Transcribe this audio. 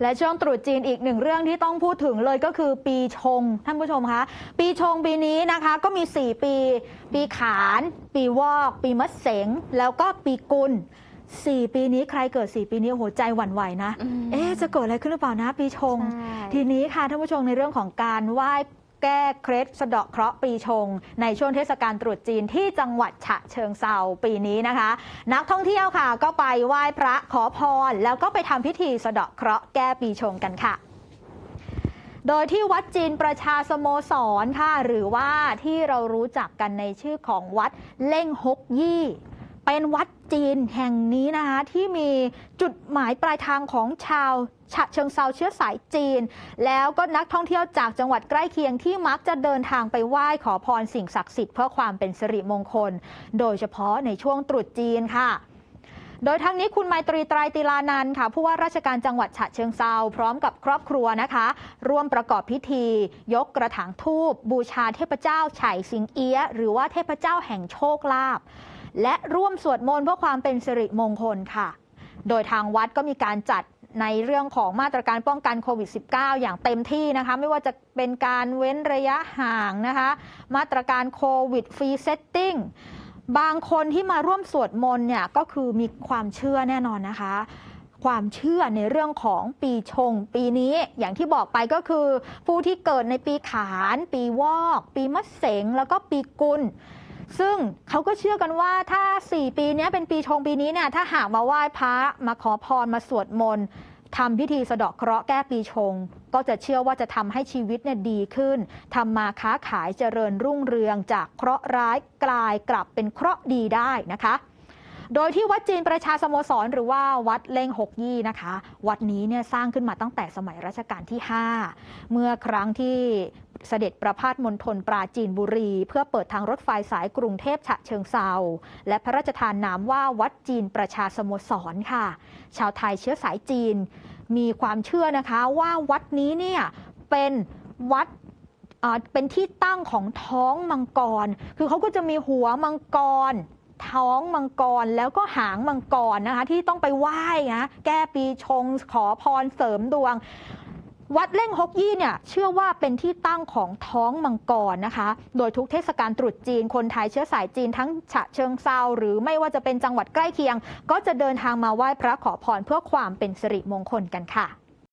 และช่วงตรุษจีนอีกหนึ่งเรื่องที่ต้องพูดถึงเลยก็คือปีชงท่านผู้ชมคะปีชงปีนี้นะคะก็มี 4 ปี ปีขาน ปีวอก ปีมะเสง แล้วก็ปีกุล4ปีนี้ใครเกิด4ปีนี้โอ้โหใจหวั่นไหวนะอืมเอ๊ะจะเกิดอะไรขึ้นหรือเปล่านะ ปีชงใช่ทีนี้ค่ะท่านผู้ชมในเรื่องของการไหว้ แก้เคล็ดสะเดาะเคราะห์ปีชง ในช่วงเทศกาลตรุษจีนที่จังหวัดฉะเชิงเซาปีนี้นะคะ นักท่องเที่ยวค่ะ ก็ไปไหว้พระขอพร แล้วก็ไปทำพิธีสะเดาะเคราะห์แก้ปีชงกันค่ะโดยที่วัดจีนประชาสโมสรค่ะ หรือว่าที่เรารู้จักกันในชื่อของวัดเล่งฮกยี่ เป็นวัดจีนแห่งนี้นะคะที่มีจุดหมายปลายทางของชาวฉะเชิงเซาเชื้อสายจีน แล้วก็นักท่องเที่ยวจากจังหวัดใกล้เคียงที่มักจะเดินทางไปไหว้ขอพรสิ่งศักดิ์สิทธิ์เพื่อความเป็นสิริมงคล โดยเฉพาะในช่วงตรุษจีนค่ะโดยทั้งนี้คุณไมตรีไตรติลานันค่ะผู้ว่าราชการจังหวัดฉะเชิงเซาพร้อมกับครอบครัวนะคะ ร่วมประกอบพิธี ยกกระถางทูบบูชาเทพเจ้าไฉสิงเอียหรือว่าเทพเจ้าแห่งโชคลาภ และร่วมสวดมนต์เพื่อความเป็นสิริมงคลค่ะ โดยทางวัดก็มีการจัดในเรื่องของมาตรการป้องกันโควิด -19 อย่างเต็มที่นะคะ ไม่ว่าจะเป็นการเว้นระยะห่างนะคะ มาตรการโควิดฟรีเซตติ้งบางคนที่มาร่วมสวดมนต์เนี่ยก็คือมีความเชื่อแน่นอนนะคะ ความเชื่อในเรื่องของปีชง ปีนี้อย่างที่บอกไปก็คือ ผู้ที่เกิดในปีขาน ปีวอก ปีมะเสงแล้วก็ปีกุล ซึ่งเขาก็เชื่อกันว่าถ้า 4 ปีนี้เป็นปีชงปีนี้เนี่ยถ้าหากมาไหว้พระมาขอพรมาสวดมนต์ทำพิธีสะเดาะเคราะห์แก้ปีชง ก็จะเชื่อว่าจะทำให้ชีวิตเนี่ยดีขึ้นทำมาค้าขายเจริญรุ่งเรืองจากเคราะห์ร้ายกลายกลับเป็นเคราะห์ดีได้นะคะ โดยที่วัดจีนประชาสโมสรหรือว่าวัดเล่งหกยี่นะคะ วัดนี้เนี่ยสร้างขึ้นมาตั้งแต่สมัยรัชกาลที่ 5 เมื่อครั้งที่เสด็จประพาสมณฑลปราจีนบุรี เพื่อเปิดทางรถไฟสายกรุงเทพฉะเชิงเซาและพระราชทานนามว่าวัดจีนประชาสโมสรค่ะ ชาวไทยเชื้อสายจีน มีความเชื่อนะคะว่าวัดนี้เนี่ยเป็นวัดเป็นที่ตั้งของท้องมังกร คือเขาก็จะมีหัวมังกร ท้องมังกรแล้วก็หางมังกรนะคะ ที่ต้องไปไหว้นะแก้ปีชงขอพรเสริมดวง วัดเล่งฮกยี่เนี่ยเชื่อว่าเป็นที่ตั้งของท้องมังกรนะคะ โดยทุกเทศกาลตรุษจีนคนไทยเชื้อสายจีนทั้งฉะเชิงเซาหรือไม่ว่าจะเป็นจังหวัดใกล้เคียง ก็จะเดินทางมาไหว้พระขอพรเพื่อความเป็นสิริมงคลกันค่ะ